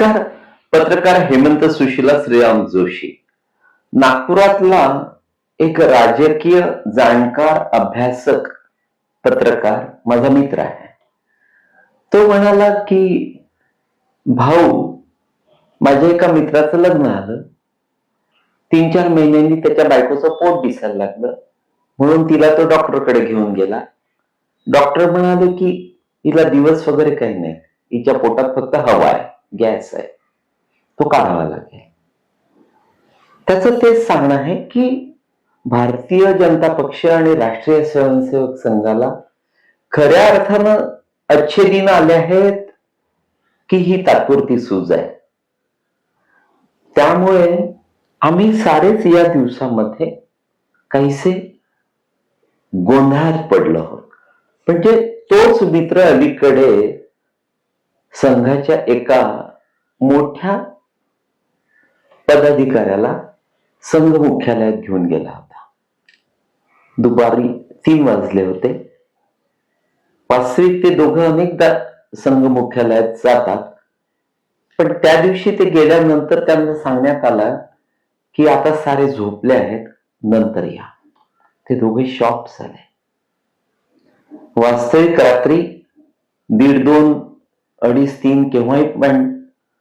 नमस्कार पत्रकार हेमंत सुशीला श्रीराम जोशी. नागपुरातला एक राजकीय जाणकार अभ्यासक पत्रकार माझा मित्र आहे. तो म्हणाला की भाऊ माझ्या एका मित्राचं लग्न आलं तीन चार महिन्यांनी त्याच्या बायकोचं पोट दिसायला लागलं. म्हणून तिला तो डॉक्टरकडे घेऊन गेला. डॉक्टर म्हणाले की हिला दिवस वगैरे काही नाही. हिच्या पोटात फक्त हवा आहे. गॅस आहे. तो काढावा लागेल. त्याचं तेच सांगणं आहे की भारतीय जनता पक्ष आणि राष्ट्रीय स्वयंसेवक संघाला खऱ्या अर्थानं अच्छे दिन आले आहेत की ही तात्पुरती सूज आहे. त्यामुळे आम्ही सारेच या दिवसामध्ये काहीसे गोंधळात पडलो आहोत. म्हणजे तोच मित्र अलीकडे संघाच्या एका मोठ्या पदाधिकाऱ्याला संघ मुख्यालयात घेऊन गेला होता. दुपारी तीन वाजले होते. वास्तविक ते दोघं अनेकदा संघ मुख्यालयात जातात. पण त्या दिवशी ते गेल्यानंतर त्यांना सांगण्यात आलं की आता सारे झोपले आहेत नंतर या. ते दोघे शॉप झाले. वास्तविक रात्री दीड दोन अडीच तीन केव्हाही पण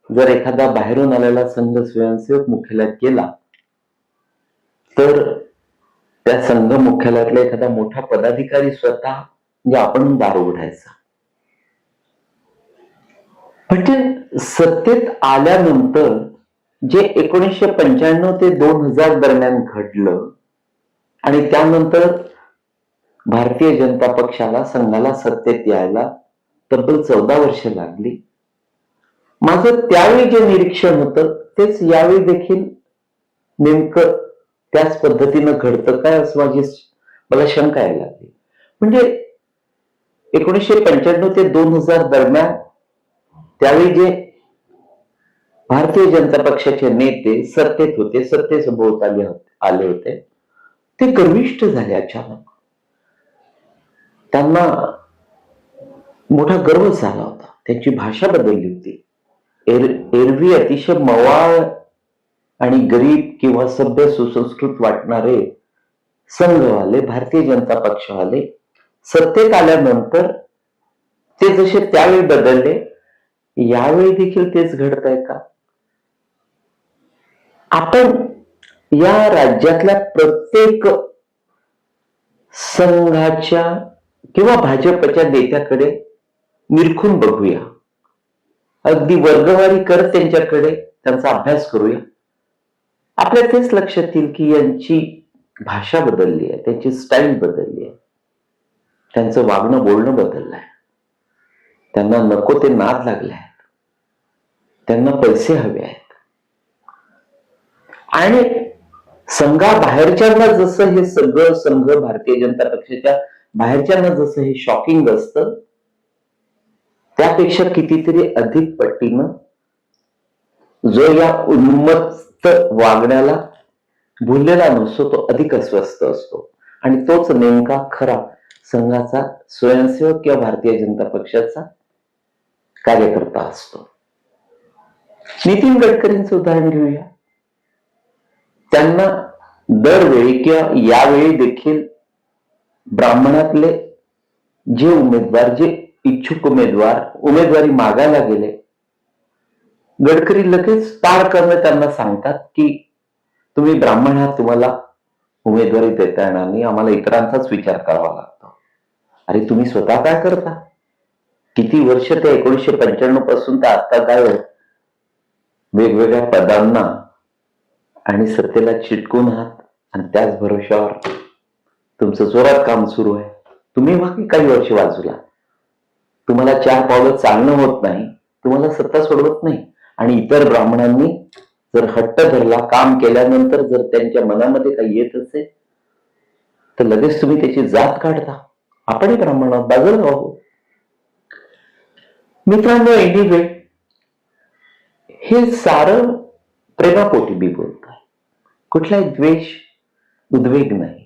जर एखादा बाहेरून आलेला संघ स्वयंसेवक मुख्यालयात गेला तर त्या संघ मुख्यालयातला एखादा मोठा पदाधिकारी स्वतः म्हणजे आपण दार उघडायचा. म्हणजे सत्तेत आल्यानंतर जे एकोणीसशे पंच्याण्णव ते दोन हजार दरम्यान घडलं आणि त्यानंतर भारतीय जनता पक्षाला संघाला सत्तेत यायला तब्बल चौदा वर्ष लागली. माझं त्यावेळी जे निरीक्षण होतं तेच यावेळी देखील नेमकं त्याच पद्धतीनं घडतं काय असं माझी मला शंका यायला लागली. म्हणजे एकोणीसशे पंच्याण्णव ते दोन हजार दरम्यान त्यावेळी जे भारतीय जनता पक्षाचे नेते सत्तेत होते सत्तेसभोवताली आले होते ते गर्विष्ठ झाले अचानक. त्यांना मोठा गर्व झाला होता. त्यांची भाषा बदलली होती. एर एरवी अतिशय मवाळ आणि गरीब किंवा सभ्य सुसंस्कृत वाटणारे संघवाले भारतीय जनता पक्षवाले सत्तेत आल्यानंतर ते जसे त्यावेळी बदलले यावेळी देखील तेच घडत आहे का? आपण या राज्यातल्या प्रत्येक संघाच्या किंवा भाजपच्या नेत्याकडे निरखून बघूया. अगदी वर्गवारी करत त्यांच्याकडे त्यांचा अभ्यास करूया. आपल्या तेच लक्षात येईल की यांची भाषा बदलली आहे त्यांची स्टाईल बदलली आहे. त्यांचं वागणं बोलणं बदललं आहे त्यांना नको ते नाद लागले आहेत. त्यांना पैसे हवे आहेत. आणि संघाबाहेरच्यांना जसं हे सगळं संघ भारतीय जनता पक्षाच्या बाहेरच्यांना जसं हे शॉकिंग असतं त्यापेक्षा कितीतरी अधिक पट्टीनं जो या उन्मत्त वागण्याला भुललेला नसतो तो अधिक अस्वस्थ असतो. आणि तोच नेमका खरा संघाचा स्वयंसेवक किंवा भारतीय जनता पक्षाचा कार्यकर्ता असतो. नितीन गडकरींचं उदाहरण घेऊया. त्यांना दरवेळी किंवा यावेळी देखील ब्राह्मणातले जे उमेदवार जे इच्छुक उमेदवार उमेदवारी मागायला गेले. गडकरी लगेच पार करणं त्यांना सांगतात की तुम्ही ब्राह्मण आहात तुम्हाला उमेदवारी देता येणार नाही आम्हाला इतरांचाच विचार करावा लागतो. अरे तुम्ही स्वतः काय करता? किती वर्ष ते एकोणीसशे पंच्याण्णवपासून ते आता काय वेगवेगळ्या पदांना आणि सत्तेला चिटकून आहात आणि त्याच भरोशावर तुमचं जोरात काम सुरू आहे. तुम्ही बाकी काही वर्ष बाजूला तुम्हाला चार पावलं चालणं होत नाही तुम्हाला सत्ता सोडवत नाही. आणि इतर ब्राह्मणांनी जर हट्ट धरला काम केल्यानंतर जर त्यांच्या मनामध्ये काही येत असेल तर लगेच तुम्ही त्याची जात काढता. आपण ब्राह्मण आहोत बाजूला आहोत. मित्रांनो एनिवे हे सारं प्रेमापोटी बी बोलत आहे. कुठलाही द्वेष उद्वेग नाही.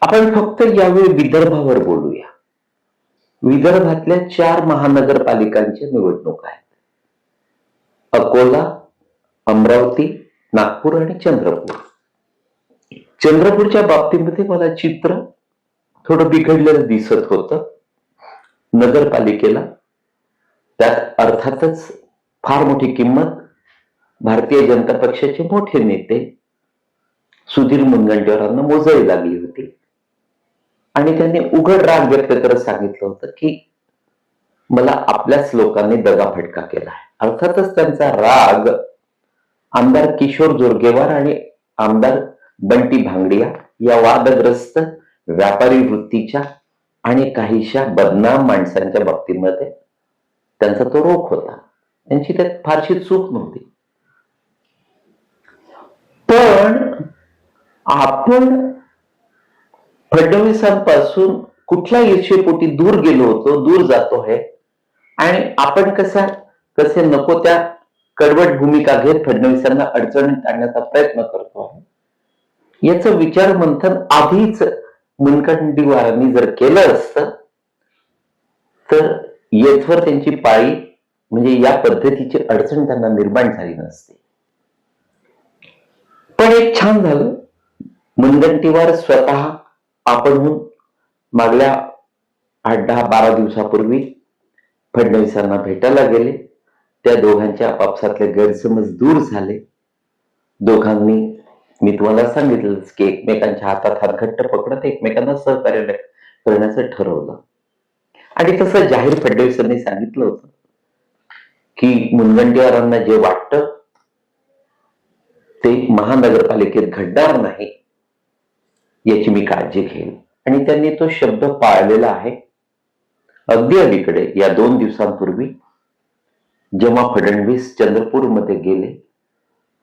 आपण फक्त यावेळी विदर्भावर बोलूया. विदर्भातल्या चार महानगरपालिकांच्या निवडणूक आहेत. अकोला अमरावती नागपूर आणि चंद्रपूर. चंद्रपूरच्या बाबतीमध्ये मला चित्र थोडं बिघडलेलं दिसत होतं. नगरपालिकेला. त्यात अर्थातच फार मोठी किंमत भारतीय जनता पक्षाचे मोठे नेते सुधीर मुनगंटीवारांना मोजावी लागली होती. आणि त्यांनी उघड राग व्यक्त करत सांगितलं होतं की मला आपल्याच लोकांनी दगाफटका केला आहे अर्थातच त्यांचा राग आमदार किशोर जोरगेवार आणि आमदार बंटी भांगडिया या वादग्रस्त व्यापारी वृत्तीच्या आणि काहीशा बदनाम माणसांच्या बाबतीमध्ये त्यांचा तो रोख होता. त्यांची त्यात फारशी चूक नव्हती. पण आपण फडणवीसांपासून कुठल्या ईर्षेपोटी दूर गेलो होतो दूर जातो आहे. आणि आपण कसा कसे नको त्या कडवट भूमिका घेत फडणवीसांना अडचणीत आणण्याचा प्रयत्न करतो आहे. याच विचार मंथन आधीच मुनगंटीवारांनी जर केलं असतं तर येथवर त्यांची पाळी म्हणजे या पद्धतीची अडचण त्यांना निर्माण झाली नसते. पण एक छान झालं. मुनगंटीवार स्वतः आपणहून मागल्या आठ दहा बारा दिवसापूर्वी फडणवीसांना भेटायला गेले. त्या दोघांच्या आपापसातले गैरसमज दूर झाले. दोघांनी मी तुम्हाला सांगितलंच की एकमेकांच्या हातात हात घट्ट पकडत एकमेकांना सहकार्य करण्याचं ठरवलं. आणि तसं जाहीर फडणवीसांनी सांगितलं होतं की मुनगंटीवारांना जे वाटतं ते महानगरपालिकेत घडणार नाही. याची मी काळजी घेईन. आणि त्यांनी तो शब्द पाळलेला आहे. अगदी अलीकडे या दोन दिवसांपूर्वी जेव्हा फडणवीस चंद्रपूरमध्ये गेले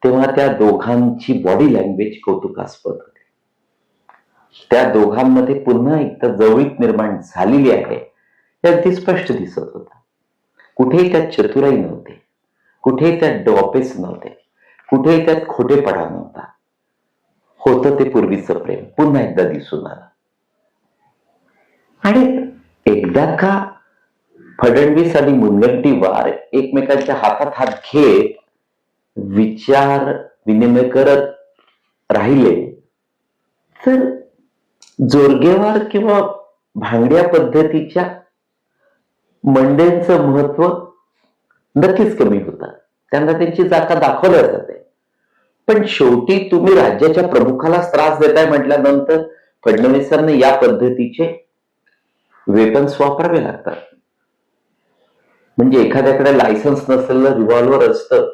तेव्हा त्या दोघांची बॉडी लँग्वेज कौतुकास्पद होती. त्या दोघांमध्ये पुन्हा एकदा जवळीक निर्माण झालेली आहे हे अगदी स्पष्ट दिसत होता. कुठेही त्यात चतुराई नव्हते. कुठेही त्यात डॉपेस नव्हते. कुठेही त्यात खोटेपणा नव्हता. होतं ते पूर्वीचं प्रेम. पुन्हा एकदा दिसून आलं. आणि एकदा का फडणवीस आणि मुनगंटीवार एकमेकांच्या हातात हात घेत विचार विनिमय करत राहिले तर जोरगेवार किंवा भांगड्या पद्धतीच्या मंडळींचं महत्त्व नक्कीच कमी होतं. त्यांना त्यांची जागा दाखवल्या जाते. पण शेवटी तुम्ही राज्याच्या प्रमुखालाच त्रास देताय म्हटल्यानंतर फडणवीसांना या पद्धतीचे वेपन्स वापरावे लागतात. म्हणजे एखाद्याकडे लायसन्स नसलेलं रिव्हॉल्वर असतं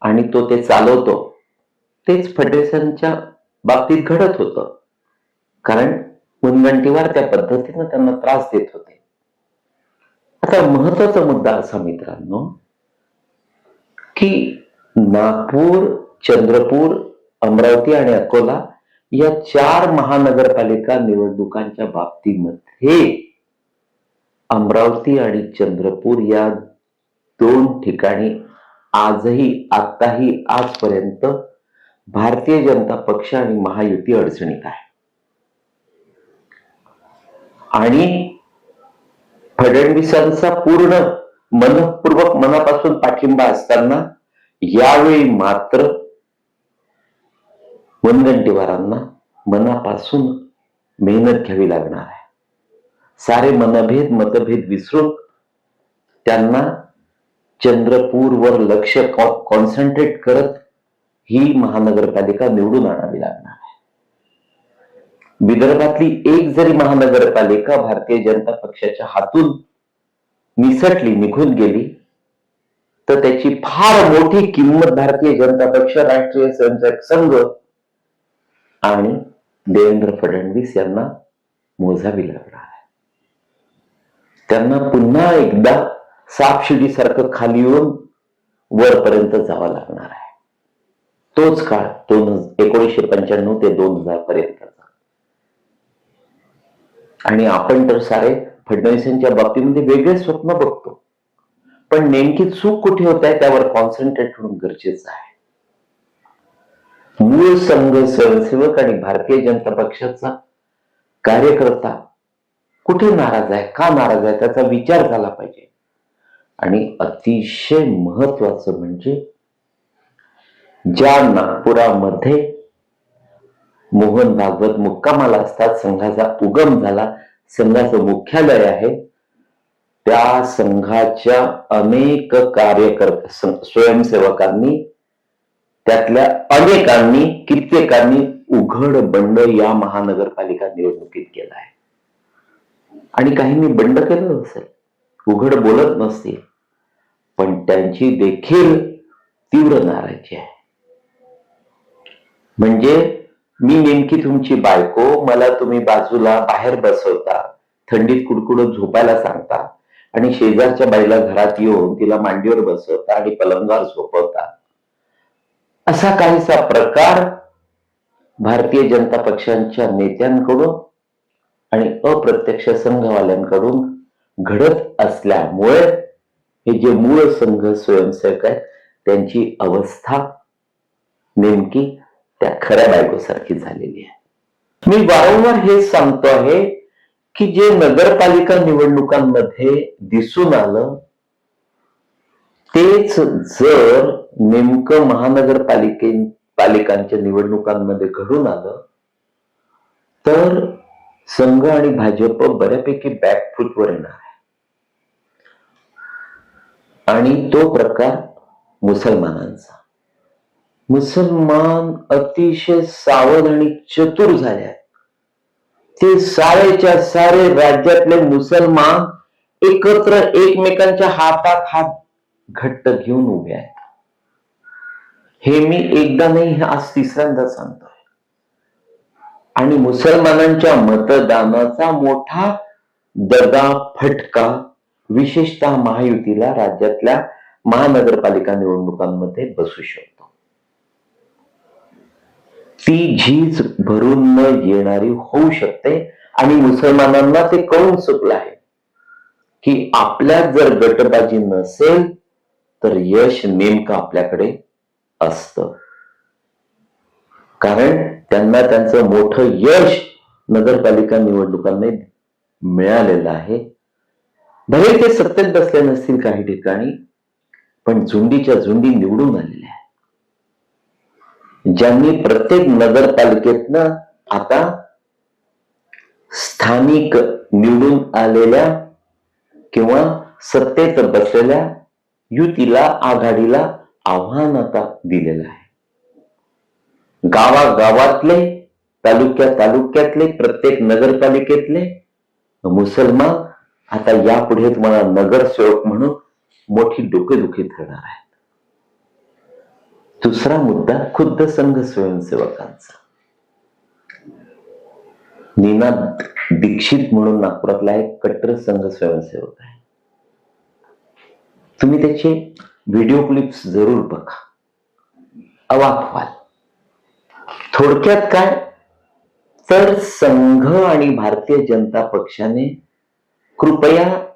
आणि तो ते चालवतो तेच फडणवीसांच्या बाबतीत घडत होतं. कारण मुनगंटीवार त्या पद्धतीनं त्यांना त्रास देत होते. आता महत्त्वाचा मुद्दा असा मित्रांनो की नागपूर चंद्रपूर अमरावती आणि अकोला या चार महानगरपालिका निवडणुकांच्या बाबतीमध्ये अमरावती आणि चंद्रपूर या दोन ठिकाणी आजही आताही आजपर्यंत भारतीय जनता पक्ष आणि महायुती अडचणीत आहे. आणि फडणवीसांचा पूर्ण मनपूर्वक मनापासून पाठिंबा असताना यावेळी मात्र मुनगंटीवारांना मनापासून मेहनत घ्यावी लागणार आहे. सारे मनभेद मतभेद विसरून त्यांना चंद्रपूरवर लक्ष कॉन्सन्ट्रेट करत ही महानगरपालिका निवडून आणावी लागणार आहे. विदर्भातली एक जरी महानगरपालिका भारतीय जनता पक्षाच्या हातून निसटली निघून गेली तर त्याची फार मोठी किंमत भारतीय जनता पक्ष राष्ट्रीय स्वयंसेवक संघ आणि देवेंद्र फडणवीस यांना मोजावी लागणार आहे. त्यांना पुन्हा एकदा सापशिडीसारखं खाली येऊन वरपर्यंत जावं लागणार आहे. तोच काळ दोन एकोणीसशे पंच्याण्णव ते दोन हजार पर्यंतचा. आणि आपण तर सारे फडणवीसांच्या बाबतीमध्ये वेगळे स्वप्न बघतो. पण नेमकी चूक कुठे होत आहे त्यावर कॉन्सन्ट्रेट होणं गरजेचं आहे. मूळ संघ स्वयंसेवक आणि भारतीय जनता पक्षाचा कार्यकर्ता कुठे नाराज आहे का नाराज आहे त्याचा विचार झाला पाहिजे. आणि अतिशय महत्वाचं म्हणजे ज्या नागपुरामध्ये मोहन भागवत मुक्कामाला असतात संघाचा उगम झाला संघाचं मुख्यालय आहे त्या संघाच्या अनेक कार्यकर्ते स्वयंसेवकांनी त्यातल्या अनेकांनी कित्येकांनी उघड बंड या महानगरपालिका निवडणुकीत केला आहे. आणि काहींनी बंड केलं नसेल उघड बोलत नसतील पण त्यांची देखील तीव्र नाराजी आहे. म्हणजे मी नेमकी तुमची बायको मला तुम्ही बाजूला बाहेर बसवता थंडीत कुडकुडत झोपायला सांगता आणि शेजारच्या बाईला घरात येऊन तिला मांडीवर बसवता आणि पलंगावर झोपवता असा काहीसा प्रकार भारतीय जनता पक्षांच्या नेत्यांकडून आणि अप्रत्यक्ष संघवाल्यांकडून घडत असल्यामुळे हे जे मूळ संघ स्वयंसेवक आहेत त्यांची अवस्था नेमकी त्या खऱ्या बायकोसारखी झालेली आहे. मी वारंवार हे सांगतो आहे की जे नगरपालिका निवडणुकांमध्ये दिसून आलं तेच जर नेमकं महानगरपालिके पालिकांच्या निवडणुकांमध्ये घडून आलं तर संघ आणि भाजप बऱ्यापैकी बॅकफूटवर येणार आहे. आणि तो प्रकार मुसलमानांचा. मुसलमान अतिशय सावध आणि चतुर झाले आहेत. ते सारेच्या सारे राज्यातले मुसलमान एकत्र एकमेकांच्या हातात हात घट्ट घेऊन उभे आहेत. हे मी एकदा नाही आज तिसऱ्यांदा सांगतोय. आणि मुसलमानांच्या मतदानाचा मोठा दगा फटका विशेषतः महायुतीला राज्यातल्या महानगरपालिका निवडणुकांमध्ये बसू शकतो. ती झीज भरून न येणारी होऊ शकते आणि मुसलमानांना ते कळून चुकलं आहे की आपल्यात जर गटबाजी नसेल तर यश नेमकं आपल्याकडे असतं. कारण त्यांना त्यांचं मोठं यश नगरपालिका निवडणुकांनी मिळालेलं आहे. भले ते सत्तेत बसले नसतील काही ठिकाणी पण झुंडीच्या झुंडी निवडून आलेल्या आहेत. ज्यांनी प्रत्येक नगरपालिकेतनं आता स्थानिक निवडून आलेल्या किंवा सत्तेत बसलेल्या युतीला आघाडीला आव्हान आता दिलेलं आहे. गावागावातले तालुक्या तालुक्यातले प्रत्येक नगरपालिकेतले मुसलमान आता यापुढे तुम्हाला नगरसेवक म्हणून मोठी डोकेदुखी ठरणार आहेत. दुसरा मुद्दा खुद्द संघ स्वयंसेवकांचा. नीना दीक्षित म्हणून नागपुरातला एक कट्टर संघ स्वयंसेवक आहे. तुम्ही त्याचे व्हिडिओ क्लिप्स जरूर बघा. अवाक व्हाल थोडक्यात काय? तर संघ आणि भारतीय जनता पक्षाने कृपया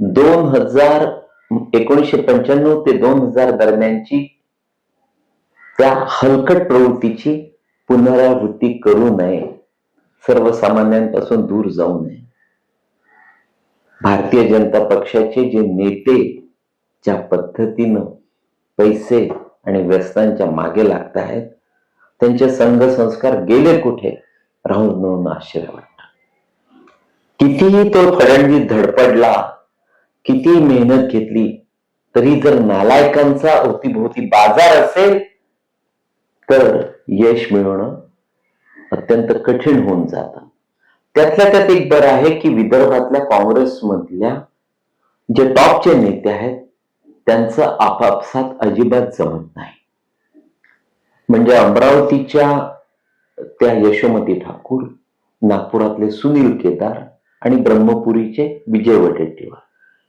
दोन हजार एकोणीसशे पंच्याण्णव ते दोन हजार दरम्यानची त्या हलकट प्रवृत्तीची पुनरावृत्ती करू नये. सर्वसामान्यांपासून दूर जाऊ नये. भारतीय जनता पक्षाचे जे नेते ज्या पद्धतीनं पैसे आणि व्यसनांच्या मागे लागत आहेत त्यांचे संघ संस्कार गेले कुठे राहून म्हणून आश्चर्य वाटत. कितीही तो फडणवीस धडपडला किती मेहनत घेतली तरी जर नालायकांचा अवतीभोवती बाजार असेल तर यश मिळवणं अत्यंत कठीण होऊन जातं. त्यातल्या त्यात एक बरं आहे की विदर्भातल्या काँग्रेसमधल्या जे टॉपचे नेते आहेत त्यांचं आपापसात अजिबात जमत नाही. म्हणजे अमरावतीच्या त्या यशोमती ठाकूर नागपुरातले सुनील केदार आणि ब्रह्मपुरीचे विजय वडेट्टीवार.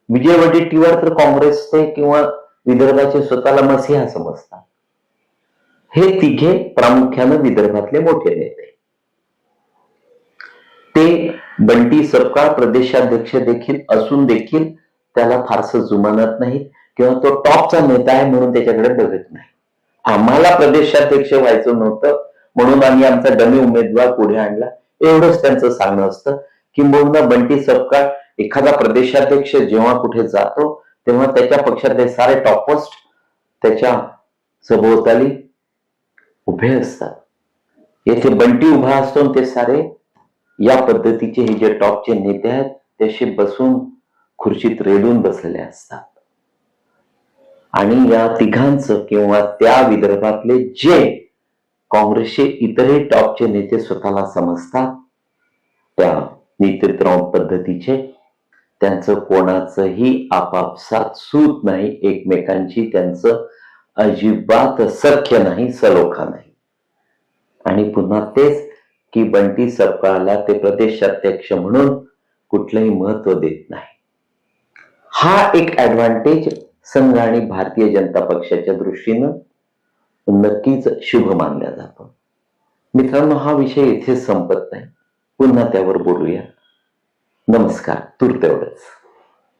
विजय वडेट्टीवार तर काँग्रेसचे किंवा विदर्भाचे स्वतःला मसिहा समजतात. हे तिघे प्रामुख्यानं विदर्भातले मोठे नेते. ते बंटी सरकार प्रदेशाध्यक्ष देखील असून देखील त्याला फारसं जुमानत नाही किंवा तो टॉपचा नेता आहे म्हणून त्याच्याकडे बघत नाही. आम्हाला प्रदेशाध्यक्ष व्हायचं नव्हतं म्हणून आम्ही आमचा डमी उमेदवार पुढे आणला. एवढंच त्यांचं सांगणं असतं किंबहुना बंटी सपकाळ एखादा प्रदेशाध्यक्ष जेव्हा कुठे जातो तेव्हा त्याच्या पक्षातले सारे टॉपोस्ट त्याच्या सभोवताली उभे असतात. येथे बंटी उभा असतो ते सारे या पद्धतीचे हे जे टॉपचे नेते आहेत त्याशी बसून खुर्चीत रेडून बसलेले असतात. आणि या तिघांचं किंवा त्या विदर्भातले जे काँग्रेसचे इतरही टॉपचे नेते स्वतःला समजतात त्या नेतृत्व पद्धतीचे त्यांचं कोणाचंही आपापसात सूत नाही एकमेकांची त्यांचं अजिबात सख्य नाही सलोखा नाही. आणि पुन्हा तेच की बंटी सरकारला ते प्रदेशाध्यक्ष म्हणून कुठलंही महत्त्व देत नाही. हा एक ऍडव्हान्टेज संघ आणि भारतीय जनता पक्षाच्या दृष्टीनं नक्कीच शुभ मानला जातो. मित्रांनो हा विषय इथे संपत नाही. पुन्हा त्यावर बोलूया. नमस्कार तूर्त एवढंच